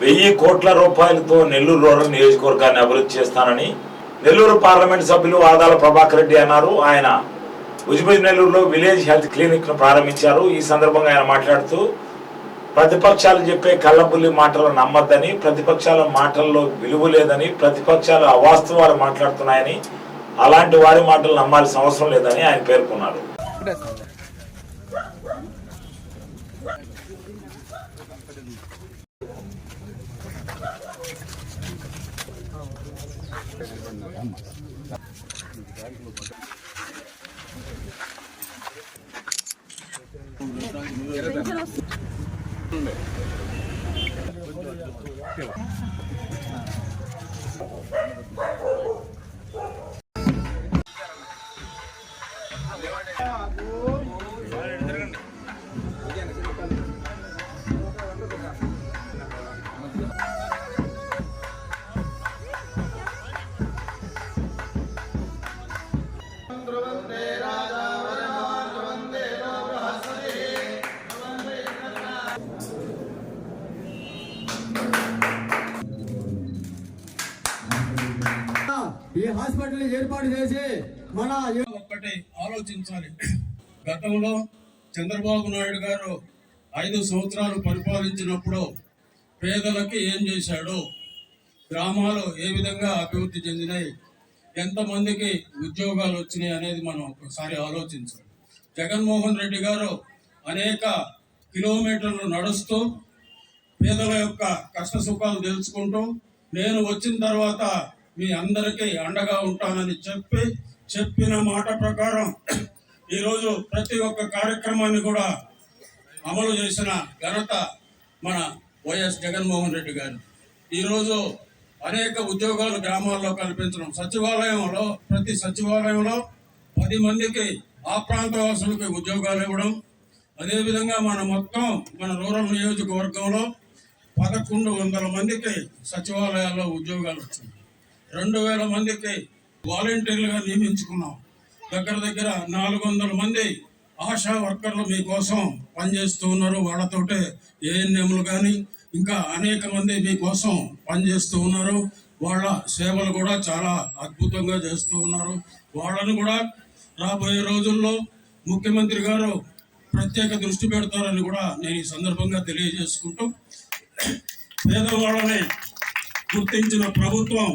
వెయ్యి కోట్ల రూపాయలతో నెల్లూరు రూరల్ నియోజకవర్గాన్ని అభివృద్ధి చేస్తానని నెల్లూరు పార్లమెంట్ సభ్యులు ఆదాల ప్రభాకర్ రెడ్డి అన్నారు. ఆయన ఉజ్బుజ్ నెల్లూరులో విలేజ్ హెల్త్ క్లినిక్ను ప్రారంభించారు. ఈ సందర్భంగా ఆయన మాట్లాడుతూ ప్రతిపక్షాలు చెప్పే కళ్ళబుల్లి మాటలు నమ్మద్దని ప్రతిపక్షాల మాటల్లో విలువ లేదని ప్రతిపక్షాలు అవాస్తవాలు మాట్లాడుతున్నాయని అలాంటి వారి మాటలు నమ్మాల్సిన అవసరం లేదని ఆయన పేర్కొన్నారు. జరగండి ఈ హాస్పిటల్ ఏర్పాటు చేసి మన ఒక్కటి ఆలోచించాలి. గతంలో చంద్రబాబు నాయుడు గారు ఐదు సంవత్సరాలు పరిపాలించినప్పుడు పేదలకి ఏం చేశాడు? గ్రామాలు ఏ విధంగా అభివృద్ధి చెందినాయి? ఎంతమందికి ఉద్యోగాలు వచ్చినాయి అనేది మనం ఒకసారి ఆలోచించాలి. జగన్మోహన్ రెడ్డి గారు అనేక కిలోమీటర్లు నడుస్తూ పేదల యొక్క కష్ట సుఖాలు తెలుసుకుంటూ నేను వచ్చిన తర్వాత మీ అందరికీ అండగా ఉంటానని చెప్పి చెప్పిన మాట ప్రకారం ఈరోజు ప్రతి ఒక్క కార్యక్రమాన్ని కూడా అమలు చేసిన ఘనత మన వైఎస్ జగన్మోహన్ రెడ్డి గారు. ఈరోజు అనేక ఉద్యోగాలు గ్రామాల్లో కల్పించడం సచివాలయంలో ప్రతి సచివాలయంలో పది మందికి ఆ ప్రాంత వాసులకి ఉద్యోగాలు ఇవ్వడం అదేవిధంగా మన మొత్తం మన రూరల్ నియోజకవర్గంలో పదకొండు వందల మందికి సచివాలయాల్లో ఉద్యోగాలు వచ్చింది రెండు వేల మందికి వాలంటీర్లుగా నియమించుకున్నాం. దగ్గర దగ్గర నాలుగు వందల మంది ఆశా వర్కర్లు మీకోసం పనిచేస్తూ ఉన్నారు. వాళ్ళతోటే ఏఎన్ఎంలు కానీ ఇంకా అనేక మంది మీకోసం పనిచేస్తూ ఉన్నారు. వాళ్ళ సేవలు కూడా చాలా అద్భుతంగా చేస్తూ ఉన్నారు. వాళ్ళను కూడా రాబోయే రోజుల్లో ముఖ్యమంత్రి గారు ప్రత్యేక దృష్టి పెడతారని కూడా నేను ఈ సందర్భంగా తెలియజేసుకుంటూ పేదవాళ్ళని గుర్తించిన ప్రభుత్వం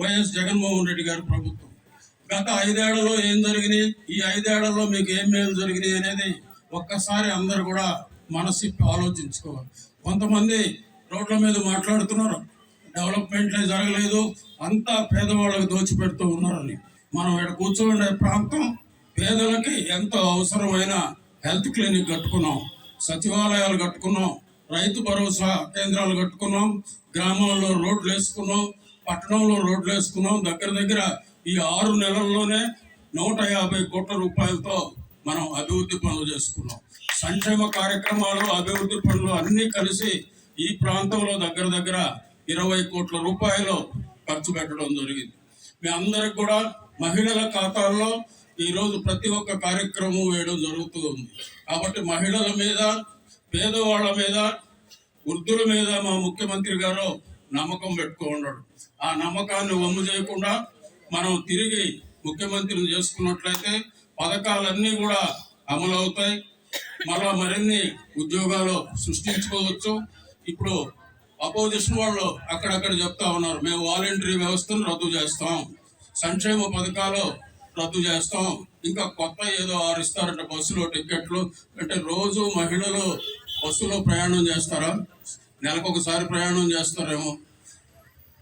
వైఎస్ జగన్మోహన్ రెడ్డి గారి ప్రభుత్వం. గత ఐదేళ్ళలో ఏం జరిగినాయి? ఈ ఐదేళ్ళలో మీకు ఏం మేలు జరిగినాయి అనేది ఒక్కసారి అందరు కూడా మనసిప్పి ఆలోచించుకోవాలి. కొంతమంది రోడ్ల మీద మాట్లాడుతున్నారు. డెవలప్మెంట్లే జరగలేదు. అంతా పేదవాళ్ళకి దోచిపెడుతూ ఉన్నారని. మనం ఇక్కడ కూర్చోండే ప్రాంతం పేదలకి ఎంతో అవసరమైన హెల్త్ క్లినిక్ కట్టుకున్నాం. సచివాలయాలు కట్టుకున్నాం. రైతు భరోసా కేంద్రాలు కట్టుకున్నాం. గ్రామాల్లో రోడ్లు వేసుకున్నాం. పట్టణంలో రోడ్లు వేసుకున్నాం. దగ్గర దగ్గర ఈ ఆరు నెలల్లోనే నూట యాభై కోట్ల రూపాయలతో మనం అభివృద్ధి పనులు చేసుకున్నాం. సంక్షేమ కార్యక్రమాలు అభివృద్ధి పనులు అన్నీ కలిసి ఈ ప్రాంతంలో దగ్గర దగ్గర ఇరవై కోట్ల రూపాయలు ఖర్చు పెట్టడం జరిగింది. మీ అందరికి కూడా మహిళల ఖాతాల్లో ఈరోజు ప్రతి ఒక్క కార్యక్రమం వేయడం జరుగుతూ ఉంది కాబట్టి మహిళల మీద పేదవాళ్ళ మీద వృద్ధుల మీద మా ముఖ్యమంత్రి గారు నమ్మకం పెట్టుకో ఆ నమ్మకాన్ని వమ్ము చేయకుండా మనం తిరిగి ముఖ్యమంత్రిని చేసుకున్నట్లయితే పథకాలన్నీ కూడా అమలు అవుతాయి మళ్ళా మరిన్ని ఉద్యోగాలు సృష్టించుకోవచ్చు. ఇప్పుడు అపోజిషన్ వాళ్ళు అక్కడక్కడ చెప్తా ఉన్నారు మేము వాలంటరీ వ్యవస్థను రద్దు చేస్తాం. సంక్షేమ పథకాలు రద్దు చేస్తాం. ఇంకా కొత్త ఏదో ఆరిస్తారంటే బస్సులో టికెట్లు అంటే రోజు మహిళలు బస్సులో ప్రయాణం చేస్తారా? నెలకు ఒకసారి ప్రయాణం చేస్తారేమో.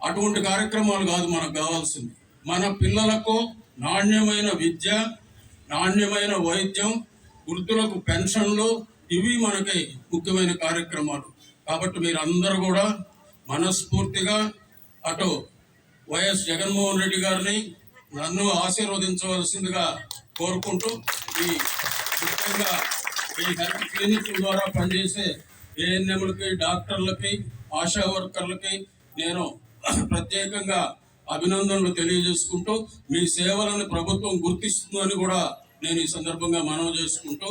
అటువంటి కార్యక్రమాలు కాదు మనకు కావాల్సింది. మన పిల్లలకు నాణ్యమైన విద్య నాణ్యమైన వైద్యం వృద్ధులకు పెన్షన్లు ఇవి మనకి ముఖ్యమైన కార్యక్రమాలు. కాబట్టి మీరు కూడా మనస్ఫూర్తిగా అటు వైఎస్ జగన్మోహన్ రెడ్డి గారిని నన్ను ఆశీర్వదించవలసిందిగా కోరుకుంటూ ఈ ముఖ్యంగా ఈ హెల్త్ క్లినిక్ ద్వారా పనిచేసే ఏఎన్ఎంలకి డాక్టర్లకి ఆశా వర్కర్లకి నేను ప్రత్యేకంగా అభినందనలు తెలియజేసుకుంటూ మీ సేవలను ప్రభుత్వం గుర్తిస్తుందని కూడా నేను ఈ సందర్భంగా మనవి చేసుకుంటూ